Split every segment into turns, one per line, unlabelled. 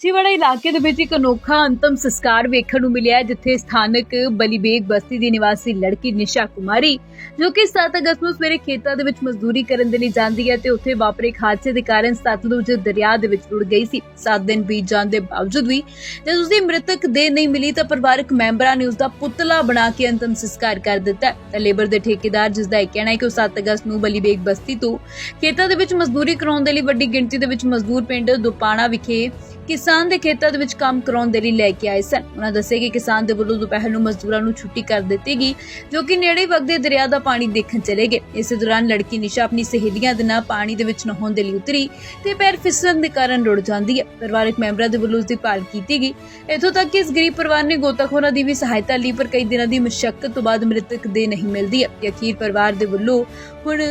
ਮਾਚੀਵਾੜਾ ਇਲਾਕੇ ਦੇ ਵਿੱਚ ਇੱਕ ਅਨੋਖਾ ਅੰਤਮ ਸੰਸਕਾਰ ਵੇਖਣ ਨੂੰ ਮਿਲਿਆ ਜਿੱਥੇ ਸਥਾਨਕ ਬਲੀਬੇਗ ਬਸਤੀ ਦੀ ਨਿਵਾਸੀ ਲੜਕੀ ਨਿਸ਼ਾ ਕੁਮਾਰੀ, ਜੋ ਕਿ 7 ਅਗਸਤ ਨੂੰ ਸਵੇਰੇ ਖੇਤਾਂ ਦੇ ਵਿੱਚ ਮਜ਼ਦੂਰੀ ਕਰਨ ਦੇ ਲਈ ਜਾਂਦੀ ਹੈ ਤੇ ਉੱਥੇ ਵਾਪਰੇ ਹਾਦਸੇ ਦੇ ਕਾਰਨ ਸਤਲੁਜ ਦਰਿਆ ਦੇ ਵਿੱਚ ਰੁੜ ਗਈ ਸੀ। 7 ਦਿਨ ਬੀਤ ਜਾਣ ਦੇ ਬਾਵਜੂਦ ਵੀ ਜਦ ਉਸਦੀ ਮ੍ਰਿਤਕ ਦੇਹ ਨਹੀਂ ਮਿਲੀ ਤਾਂ ਪਰਿਵਾਰਕ ਮੈਂਬਰਾਂ ਨੇ ਉਸਦਾ ਪੁਤਲਾ ਬਣਾ ਕੇ ਅੰਤਮ ਸੰਸਕਾਰ ਕਰ ਦਿੱਤਾ ਤਾਂ ਲੇਬਰ ਦੇ ਠੇਕੇਦਾਰ ਜਿਸ ਦਾ ਇਹ ਕਹਿਣਾ ਹੈ ਕਿ ਉਹ 7 ਅਗਸਤ ਨੂੰ ਬਲੀਬੇਗ ਬਸਤੀ ਤੋਂ ਖੇਤਾਂ ਦੇ ਵਿੱਚ ਮਜ਼ਦੂਰੀ ਕਰਾਉਣ ਦੇ ਲਈ ਵੱਡੀ ਗਿਣਤੀ ਦੇ ਵਿੱਚ ਮਜ਼ਦੂਰ ਪਿੰਡ ਦੁਪਾਣਾ ਵਿਖੇ ਕਿਸਾਨ ਦੇ ਖੇਤਾਂ ਦੇ ਵਿੱਚ ਕੰਮ ਕਰਾਉਣ ਦੇ ਲਈ ਲੈ ਕੇ ਆਏ ਸਨ। ਉਹਨਾਂ ਦੱਸਿਆ ਕਿ ਕਿਸਾਨ ਦੇ ਵੱਲੋਂ ਦੁਪਹਿਰ ਨੂੰ ਮਜ਼ਦੂਰਾਂ ਨੂੰ ਛੁੱਟੀ ਕਰ ਦਿੱਤੀ ਗਈ, ਜੋ ਕਿ ਨੇੜੇ ਵਗਦੇ ਦਰਿਆ ਦਾ ਪਾਣੀ ਦੇਖਣ ਚਲੇ ਗਏ। ਇਸੇ ਦੌਰਾਨ ਲੜਕੀ ਨਿਸ਼ਾ ਆਪਣੀ ਸਹੇਲੀਆਂ ਦੇ ਨਾਲ ਪਾਣੀ ਦੇ ਵਿੱਚ ਨਹਾਉਣ ਦੇ ਲਈ ਉਤਰੀ ਤੇ ਪੈਰ ਫਿਸਲਣ ਦੇ ਕਾਰਨ ਰੁੜ ਜਾਂਦੀ ਹੈ। ਪਰਿਵਾਰਕ ਮੈਂਬਰਾਂ ਦੇ ਵੱਲੋਂ ਉਸ ਦੀ ਭਾਲ ਕੀਤੀ ਗਈ। ਇੱਥੋਂ ਤੱਕ ਕਿ ਇਸ ਗਰੀਬ ਪਰਿਵਾਰ ਨੇ ਗੋਤਾਖੋਰਾਂ ਦੀ ਵੀ ਸਹਾਇਤਾ ਲਈ, ਪਰ ਕਈ ਦਿਨਾਂ ਦੀ ਮੁਸ਼ਕਲ ਤੋਂ ਬਾਅਦ ਮ੍ਰਿਤਕ ਦੇ ਨਹੀਂ ਮਿਲਦੀ ਹੈ। ਅਖੀਰ ਪਰਿਵਾਰ ਦੇ ਵੱਲੋਂ ਹੁਣ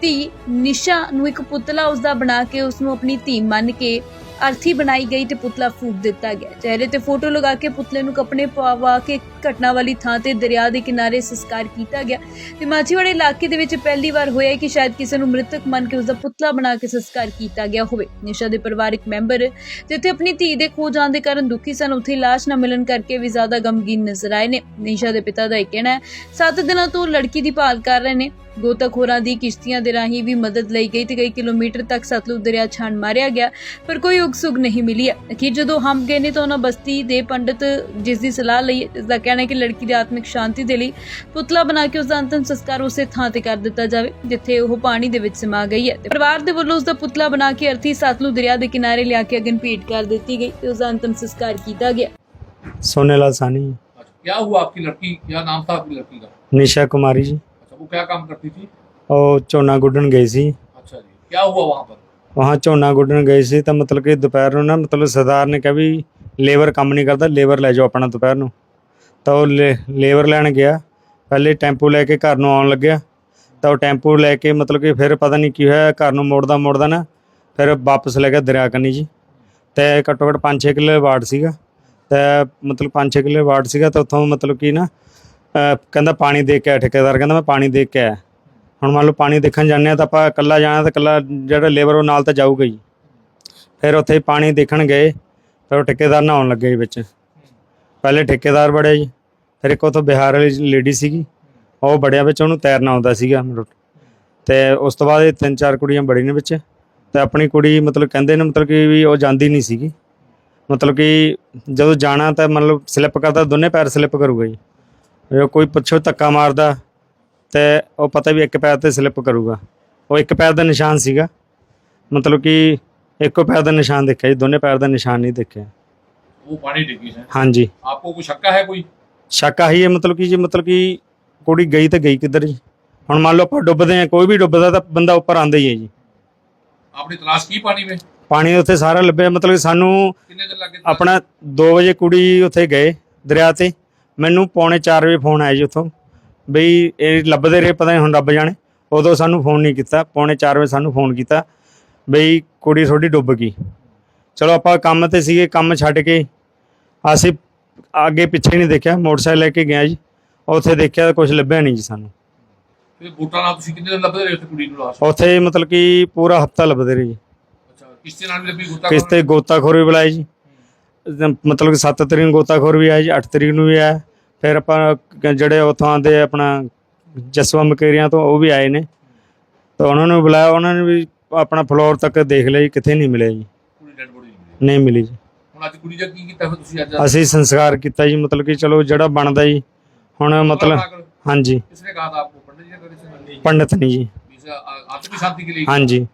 ਧੀ ਨਿਸ਼ਾ ਨੂੰ ਇੱਕ ਪੁਤਲਾ ਉਸ ਦਾ ਬਣਾ ਕੇ ਉਸ ਨੂੰ ਆਪਣੀ ਧੀ ਮੰਨ ਕੇ ਅਰਥੀ ਬਣਾਈ ਗਈ ਤੇ ਪੁਤਲਾ ਫੂਕ ਦਿੱਤਾ ਗਿਆ। ਚਿਹਰੇ ਤੇ ਫੋਟੋ ਲਗਾ ਕੇ ਪੁਤਲੇ ਨੂੰ ਕੱਪੜੇ ਪਵਾ ਕੇ ਘਟਨਾ ਵਾਲੀ ਥਾਂ ਤੇ ਦਰਿਆ ਦੇ ਕਿਨਾਰੇ ਸੰਸਕਾਰ ਕੀਤਾ ਗਿਆ। ਤੇ ਮਾਚੀਵਾੜੇ ਇਲਾਕੇ ਦੇ ਵਿੱਚ ਪਹਿਲੀ ਵਾਰ ਹੋਇਆ ਕਿ ਸ਼ਾਇਦ ਕਿਸੇ ਨੂੰ ਮ੍ਰਿਤਕ ਮੰਨ ਕੇ ਉਸ ਦਾ ਪੁਤਲਾ ਬਣਾ ਕੇ ਸੰਸਕਾਰ ਕੀਤਾ ਗਿਆ ਹੋਵੇ। ਨਿਸ਼ਾ ਦੇ ਪਰਿਵਾਰਕ ਮੈਂਬਰ ਜਿੱਥੇ ਆਪਣੀ ਧੀ ਦੇ ਖੋ ਜਾਣ ਦੇ ਕਾਰਨ ਦੁਖੀ ਸਨ। ਉੱਥੇ ਲਾਸ਼ ਨਾ ਮਿਲਣ ਕਰਕੇ ਵੀ ਜ਼ਿਆਦਾ ਗਮਗੀਨ ਨਜ਼ਰ ਆਏ ਨੇ। ਨਿਸ਼ਾ ਦੇ ਪਿਤਾ ਦਾ ਇਹ ਕਹਿਣਾ ਹੈ, ਸੱਤ ਦਿਨਾਂ ਤੋਂ ਲੜਕੀ ਦੀ ਭਾਲ ਕਰ ਰਹੇ ਨੇ। ਗੋਤਾਖੋਰਾਂ ਦੀ ਕਿਸ਼ਤੀਆਂ ਦੇ ਰਾਹੀਂ ਵੀ ਮਦਦ ਲਈ ਗਈ ਤੇ ਕਈ ਕਿਲੋਮੀਟਰ ਤੱਕ ਸਤਲੁਜ ਦਰਿਆ ਛਾਣ ਮਾਰਿਆ ਗਿਆ ਪਰ ਕੋਈ ਉਗਸੁਗ ਨਹੀਂ ਮਿਲੀ ਹੈ ਅਖੀਰ ਜਦੋਂ ਹਮ ਗਏ ਨੇ ਤਾਂ ਉਹਨਾਂ ਬਸਤੀ ਦੇ ਪੰਡਤ ਜਿਸ ਦੀ ਸਲਾਹ ਲਈ ਇਸ ਦਾ ਕਹਿਣਾ ਹੈ ਕਿ ਲੜਕੀ ਦੀ ਆਤਮਿਕ ਸ਼ਾਂਤੀ ਦੇ ਲਈ ਪੁਤਲਾ ਬਣਾ ਕੇ ਉਸ ਦਾ ਅੰਤਮ ਸੰਸਕਾਰ ਉਸੇ ਥਾਂ ਤੇ ਕਰ ਦਿੱਤਾ ਜਾਵੇ ਜਿੱਥੇ ਉਹ ਪਾਣੀ ਦੇ ਵਿੱਚ ਸਮਾ ਗਈ ਹੈ ਤੇ ਪਰਿਵਾਰ ਦੇ ਵੱਲੋਂ ਉਸ ਦਾ ਪੁਤਲਾ ਬਣਾ ਕੇ ਅਰਥੀ ਸਤਲੁਜ ਦਰਿਆ ਦੇ ਕਿਨਾਰੇ ਲਿਆ ਕੇ ਅਗਨ ਭੇਟ ਕਰ ਦਿੱਤੀ ਗਈ ਤੇ ਉਸ ਦਾ ਅੰਤਮ ਸੰਸਕਾਰ ਕੀਤਾ ਗਿਆ
सोनेलाल सानी
अच्छा क्या हुआ आपकी लड़की क्या नाम था आपकी लड़की का
निशा कुमारी जी
अच्छा वो क्या काम करती थी
ਉਹ ਝੋਨਾ ਗੁੱਡਣ ਗਈ ਸੀ
अच्छा जी क्या हुआ वहाँ पर
ਵਹਾਂ ਝੋਨਾ ਗੁੱਡਣ ਗਈ ਸੀ ਤਾਂ ਮਤਲਬ ਕਿ ਦੁਪਹਿਰ ਨੂੰ ਨਾ ਮਤਲਬ ਸਰਦਾਰ ਨੇ ਕਿਹਾ ਵੀ ਲੇਬਰ ਕੰਮ ਨਹੀਂ ਕਰਦਾ ਲੇਬਰ ਲੈ ਜਾਓ ਆਪਣਾ ਦੁਪਹਿਰ ਨੂੰ ਤਾਂ ਉਹ ਲੇਬਰ ਲੈਣ ਗਿਆ ਪਹਿਲੇ ਟੈਂਪੂ ਲੈ ਕੇ ਘਰ ਨੂੰ ਆਉਣ ਲੱਗਿਆ ਤਾਂ ਉਹ ਟੈਂਪੂ ਲੈ ਕੇ ਮਤਲਬ ਕਿ ਫਿਰ ਪਤਾ ਨਹੀਂ ਕੀ ਹੋਇਆ ਘਰ ਨੂੰ ਮੋੜਦਾ ਮੋੜਦਾ ਨਾ ਫਿਰ ਵਾਪਸ ਲੈ ਗਿਆ ਦਰਿਆ ਕੰਨੀ ਜੀ ਤੇ ਘੱਟੋ ਘੱਟ 5-6 ਕਿੱਲੇ ਵਾਰਡ ਸੀਗਾ ਤੇ ਮਤਲਬ 5-6 ਕਿੱਲੇ ਵਾਰਡ ਸੀਗਾ ਤਾਂ ਉੱਥੋਂ ਮਤਲਬ ਕਿ ਨਾ ਅਹ ਕਹਿੰਦਾ ਪਾਣੀ ਦੇ ਕੇ ਆਇਆ, ਠੇਕੇਦਾਰ ਕਹਿੰਦਾ ਮੈਂ ਪਾਣੀ ਦੇ ਕੇ ਆਇਆ। ਹੁਣ ਮੰਨ ਲਓ ਪਾਣੀ ਦੇਖਣ ਜਾਂਦੇ ਆ ਤਾਂ ਆਪਾਂ ਇਕੱਲਾ ਜਾਣਾ ਤਾਂ ਇਕੱਲਾ ਜਿਹੜਾ ਲੇਬਰ ਉਹ ਨਾਲ ਤਾਂ ਜਾਊਗਾ ਹੀ। ਫਿਰ ਉੱਥੇ ਪਾਣੀ ਦੇਖਣ ਗਏ, ਫਿਰ ਉਹ ਠੇਕੇਦਾਰ ਨਹਾਉਣ ਲੱਗੇ ਜੀ ਵਿੱਚ। ਪਹਿਲੇ ਠੇਕੇਦਾਰ ਬੜੇ ਜੀ, ਫਿਰ ਇੱਕ ਉੱਥੋਂ ਬਿਹਾਰ ਵਾਲੀ ਲੇਡੀ ਸੀਗੀ, ਉਹ ਬੜਿਆ ਵਿੱਚ ਉਹਨੂੰ ਤੈਰਨਾ ਆਉਂਦਾ ਸੀਗਾ। ਮਤਲਬ ਤੇ ਉਸ ਤੋਂ ਬਾਅਦ ਇਹ ਤਿੰਨ ਚਾਰ ਕੁੜੀਆਂ ਬੜੀ ਨੇ ਵਿੱਚ, ਤੇ ਆਪਣੀ ਕੁੜੀ ਮਤਲਬ ਕਹਿੰਦੇ ਨੇ ਮਤਲਬ ਕਿ ਵੀ ਉਹ ਜਾਂਦੀ ਨਹੀਂ ਸੀਗੀ। ਮਤਲਬ ਕਿ ਜਦੋਂ ਜਾਣਾ ਤਾਂ ਮਤਲਬ ਸਲਿੱਪ ਕਰਦਾ, ਦੋਨੇ ਪੈਰ ਸਲਿੱਪ ਕਰੂਗਾ ਜੀ। ਜੇ ਕੋਈ ਪਿੱਛੋਂ ਧੱਕਾ ਮਾਰਦਾ ਤੇ ਉਹ ਪਤਾ ਵੀ ਇੱਕ ਪੈਰ ਤੇ ਸਲਿੱਪ ਕਰੂਗਾ ਉਹ ਇੱਕ ਪੈਰ ਦਾ ਨਿਸ਼ਾਨ ਸੀਗਾ ਮਤਲਬ ਕਿ ਇੱਕੋ ਪੈਰ ਦਾ ਨਿਸ਼ਾਨ ਦੇਖਿਆ ਜੀ ਦੋਨੇ ਪੈਰ ਦਾ ਨਿਸ਼ਾਨ ਨਹੀਂ ਦੇਖਿਆ
वो पानी डिग्गी है
ਹਾਂਜੀ
आपको कुछ शक्का है कोई
ਸ਼ੱਕ ਆਹੀ ਹੈ ਮਤਲਬ ਕਿ ਜੀ ਮਤਲਬ ਕਿ ਕੁੜੀ ਗਈ ਤਾਂ ਗਈ ਕਿੱਧਰ ਜੀ ਹੁਣ ਮੰਨ ਲਓ ਆਪਾਂ ਡੁੱਬਦੇ ਆ ਕੋਈ ਵੀ ਡੁੱਬਦਾ ਤਾਂ ਬੰਦਾ ਉੱਪਰ ਆਂਦਾ ਹੀ ਹੈ ਜੀ
आपने तलाश की पानी में
ਪਾਣੀ ਉੱਥੇ ਸਾਰਾ ਲੱਭਿਆ ਮਤਲਬ ਕਿ ਸਾਨੂੰ
कितने दिन लगे
ਆਪਣਾ 2 ਵਜੇ ਕੁੜੀ ਉੱਥੇ ਗਏ ਦਰਿਆ ਤੇ ਮੈਨੂੰ ਪੌਣੇ 4 ਵਜੇ ਫੋਨ ਆਇਆ ਜੀ ਉੱਥੋਂ। ਬਈ ਇਹ ਲੱਭਦੇ ਰਹੇ ਪਤਾ ਨਹੀਂ ਹੁਣ ਰੱਬ ਜਾਣੇ। ਉਦੋਂ ਸਾਨੂੰ ਫੋਨ ਨਹੀਂ ਕੀਤਾ। ਪੌਣੇ 4 ਵਜੇ ਸਾਨੂੰ ਫੋਨ ਕੀਤਾ। ਬਈ ਕੁੜੀ ਥੋੜੀ ਡੁੱਬ ਗਈ। ਚਲੋ ਆਪਾਂ ਕੰਮ ਤੇ ਸੀਗੇ ਕੰਮ ਛੱਡ ਕੇ ਅਸੀਂ ਅੱਗੇ ਪਿੱਛੇ ਨਹੀਂ ਦੇਖਿਆ। ਮੋਟਰਸਾਈਕਲ ਲੈ ਕੇ ਗਿਆ ਜੀ। ਉੱਥੇ ਦੇਖਿਆ ਤਾਂ ਕੁਝ ਲੱਭਿਆ ਨਹੀਂ ਜੀ ਸਾਨੂੰ।
ਤੇ ਬੂਟਾਂ ਨਾਲ ਤੁਸੀਂ ਕਿੰਨੇ ਦਿਨ ਲੱਭਦੇ ਰਹੇ ਉੱਥੇ ਕੁੜੀ ਨੂੰ ਲਾਸ਼?
ਉੱਥੇ ਮਤਲਬ ਕਿ ਪੂਰਾ ਹਫਤਾ ਲੱਭਦੇ ਰਹੇ ਜੀ।
ਅੱਛਾ ਕਿਸ ਤੇ ਨਾਲ ਲੱਭੀ ਗੋਤਾ
ਕਿਸ ਤੇ ਗੋਤਾਖੋਰ ਵੀ ਬੁਲਾਏ ਜੀ। ਮਤਲਬ ਕਿ 7 ਤਰੀਕ ਨੂੰ ਗੋਤਾਖੋਰ ਵੀ ਆਇਆ ਜੀ 8 ਤਰੀਕ ਨੂੰ ਵੀ ਆਇਆ। ਫਿਰ ਆਪਾਂ ਜਿਹੜੇ ਉਥੋਂ ਆਂਦੇ ਆਪਣਾ ਜਸਵਾ ਮਕੇਰੀਆਂ ਤੋਂ ਉਹ ਵੀ ਆਏ ਨੇ। ਤਾਂ ਉਹਨਾਂ ਨੂੰ ਬੁਲਾਇਆ ਉਹਨਾਂ ਨੇ ਵੀ ਆਪਣਾ ਫਲੋਰ ਤੱਕ ਦੇਖ ਲਿਆ ਜੀ ਕਿੱਥੇ ਨਹੀਂ ਮਿਲਿਆ ਜੀ। ਨਹੀਂ ਮਿਲੀ। ਜੀ।
ਹੁਣ ਅੱਜ ਕੁੜੀ ਦਾ ਕੀਤਾ ਫਿਰ ਤੁਸੀਂ ਅੱਜ?
ਅਸੀਂ ਸੰਸਕਾਰ ਕੀਤਾ ਜੀ ਮਤਲਬ ਕਿ ਚਲੋ ਜਿਹੜਾ ਬਣਦਾ ਜੀ ਹੁਣ ਮਤਲਬ ਹਾਂਜੀ।
ਕਿਸਨੇ ਕਹਾ ਤਾਂ ਆਪਕੋ ਪੰਡਿਤ ਜੀ ਨੇ
ਪੰਡਿਤ ਨਹੀਂ ਜੀ।
ਅੱਜ ਵੀ ਕੇ ਲਈ।
ਹਾਂਜੀ।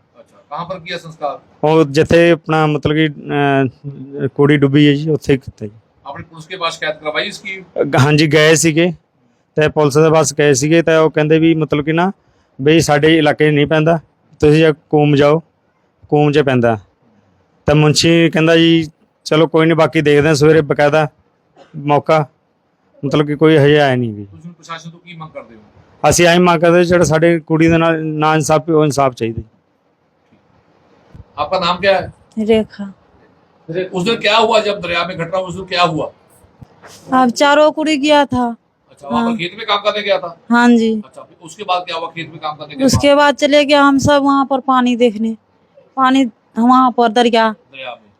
ਕਹਾਂ ਪਰ ਕੀਆ ਸੰਸਕਾਰ?
ਉਹ ਜਿੱਥੇ ਆਪਣਾ ਮਤਲਬ ਕਿ ਕੋੜੀ ਡੁੱਬੀ ਹੈ ਜੀ ਉੱਥੇ ਹੀ ਕੀਤਾ ਜੀ।
ਆਪਣੇ ਪੁਲਿਸ ਕੇ ਪਾਸ ਸ਼ਿਕਾਇਤ ਕਰਵਾਈ
ਇਸਕੀ ਹਾਂਜੀ ਗਏ ਸੀਗੇ। ਤੇ ਪੁਲਿਸ ਦੇ ਪਾਸ ਗਏ ਸੀਗੇ ਤੇ ਉਹ ਕਹਿੰਦੇ ਵੀ ਮਤਲਬ ਕਿ ਨਾ ਬਈ ਸਾਡੇ ਇਲਾਕੇ ਨਹੀਂ ਪੈਂਦਾ ਤੁਸੀਂ ਜਾਂ ਕੋਮ ਜਾਓ ਕੋਮ 'ਚ ਪੈਂਦਾ। ਤਾਂ ਮੁੰਸ਼ੀ ਕਹਿੰਦਾ ਜੀ ਚਲੋ ਕੋਈ ਨਹੀਂ ਬਾਕੀ ਦੇਖਦੇ ਆ ਸਵੇਰੇ ਬਕਾਇਦਾ ਮੌਕਾ। ਮਤਲਬ ਕਿ ਕੋਈ ਹਜੇ ਆਇਆ ਨਹੀਂ ਵੀ
ਤੁਸੀਂ ਪ੍ਰਸ਼ਾਸਨ ਤੋਂ ਕੀ ਮੰਗ ਕਰਦੇ ਹੋ?
ਅਸੀਂ ਆਈ ਮੰਗ ਕਰਦੇ ਜਿਹੜਾ ਸਾਡੇ ਕੁੜੀ ਦੇ ਨਾਲ ਨਾ ਇਨਸਾਫ ਹੋ ਇਨਸਾਫ ਚਾਹੀਦਾ
आपका नाम क्या है?
रेखा।
उस दिन क्या हुआ जब दरिया में घटना उस दिन क्या हुआ?
अब चारों कुड़ी गया था।
अच्छा वहाँ पर
हाँ।
खेत में काम करने गया था?
हाँ जी।
अच्छा उसके बाद क्या हुआ? खेत में काम करने
उसके बाद चले गए हम सब वहाँ पर पानी देखने। पानी वहाँ पर दरिया।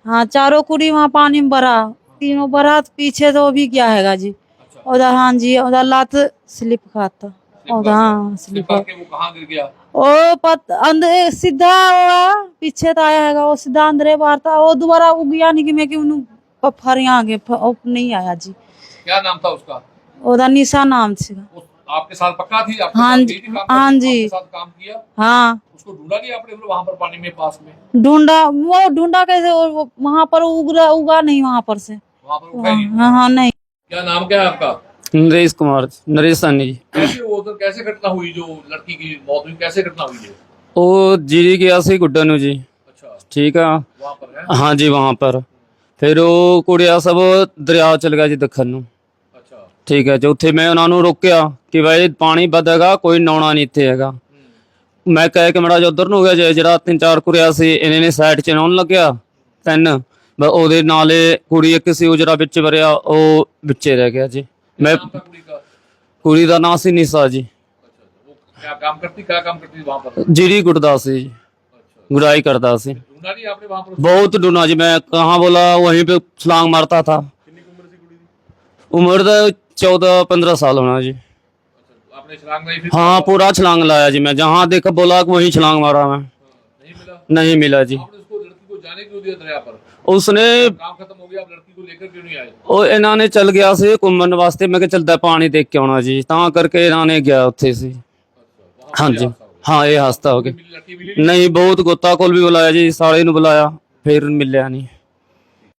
हाँ चारों कुड़ी वहाँ पानी में भरा। तीनों भरा पीछे तो भी क्या हैगा जी।
अच्छा।
उधर हाँ जी उधर लात स्लिप खाता उधर हाँ
स्लिप
स्लिप
करके वो कहाँ गिर गया
ओ पत अंदर सीधा हुआ पीछे तो आया हैगा वो सीधा अंदर बाहर था वो दोबारा उग गया नहीं कि मैं कि उन्हें पत्थर यहाँ आगे फ- वो नहीं आया जी
क्या नाम था उसका
उधर निशा नाम से
उस आपके साथ पक्का थी आपके
हाँ
साथ
जी,
गई थी काम
हाँ
करने?
जी।
आपके साथ काम किया
हाँ
उसको ढूंढा नहीं आपने फिर वहां पर पानी में पास में
ढूंढा वो ढूंढा कैसे वो- वो वहाँ पर उगरा उगा नहीं वहाँ पर से
वहां पर उठा ही नहीं
हाँ हाँ नहीं
क्या नाम क्या है आपका
नरेश कुमार नरेश सानी जी
कैसे वो उधर कैसे घटना हुई जो लड़की की मौत हुई कैसे घटना हुई है
ਉਹ ਜੀ ਗਿਆ ਸੀ ਗੁੱਡਾ ਨੂੰ ਜੀ
अच्छा
ਠੀਕ ਆ
वहां पर है
ਹਾਂ ਜੀ ਵਹਾਂ ਪਰ ਫਿਰ ਉਹ ਕੁੜੀਆ ਸਭ ਦਰਿਆ ਚਲ ਗਿਆ ਜੀ ਦੱਖਣ ਨੂੰ
अच्छा
ਠੀਕ ਹੈ ਜੀ ਉੱਥੇ ਮੈਂ ਉਹਨਾਂ ਨੂੰ ਰੋਕਿਆ ਕਿ ਭਾਈ ਪਾਣੀ ਵਧੇਗਾ ਕੋਈ ਨਹਾਉਣਾ ਨਹੀਂ ਇੱਥੇ ਹੈਗਾ ਮੈਂ ਕਹਿ ਕੇ ਮੜਾ ਜਿਹਾ ਉਧਰ ਨੂੰ ਹੋ ਗਿਆ ਜੇ ਜਿਹੜਾ ਤਿੰਨ ਚਾਰ ਕੁੜੀਆ ਸੀ ਇਹਨੇ ਨੇ ਸਾਈਡ 'ਚ ਨਹਾਉਣ ਲੱਗਿਆ ਤਿੰਨ ਬ- ਉਹਦੇ ਨਾਲੇ ਕੁੜੀ ਇੱਕ ਸੀ ਉਹ ਜਿਹੜਾ ਵਿੱਚ ਵਰਿਆ ਉਹ ਵਿੱਚੇ ਰਹਿ ਗਿਆ ਜੀ मैं
नाम था कुड़ी का
कुड़ी का नाम सिनी शाह जी
अच्छा वो क्या काम करती क्या काम करती वहां पर
जीरी कुटदा सी
जी
गुड़ाई करता सी
ढूंढा नहीं आपने वहां पर
बहुत ढूंढा जी मैं कहाँ बोला वहीं पे छलांग मारता था कितनी उम्र थी कुड़ी की उम्र तो चौदह पंद्रह साल होना जी
आपने छलांग लाई
हाँ पूरा छलांग लाया जी मैं जहाँ देखा बोला वहीं छलांग मारा मैं
नहीं मिला
नहीं मिला जी
आपने उसको लड़की को जाने क्यों दिया दरिया पर
उसने
काम खत्म हो गया आप लड़की को लेकर क्यों नहीं आए
ਉਹ ਇਹਨਾਂ ਨੇ ਚੱਲ ਗਿਆ ਸੀ ਘੁੰਮਣ ਵਾਸਤੇ ਮੈਂ ਕਿਹਾ ਚੱਲਦਾ ਪਾਣੀ ਦੇਖ ਕੇ ਆਉਣਾ ਜੀ ਤਾਂ ਕਰਕੇ ਇਹਨਾਂ ਨੇ ਗਿਆ ਉੱਥੇ ਸੀ
वहां
ਹਾਂਜੀ ਹਾਂ ਇਹ ਹਸਤਾ ਹੋ ਗਿਆ
मिली लड़की मिली
ਨਹੀਂ ਬਹੁਤ ਗੋਤਾ ਕੋਲ ਵੀ ਬੁਲਾਇਆ ਜੀ ਸਾਲੇ ਨੂੰ ਬੁਲਾਇਆ ਫਿਰ ਮਿਲਿਆ ਨਹੀਂ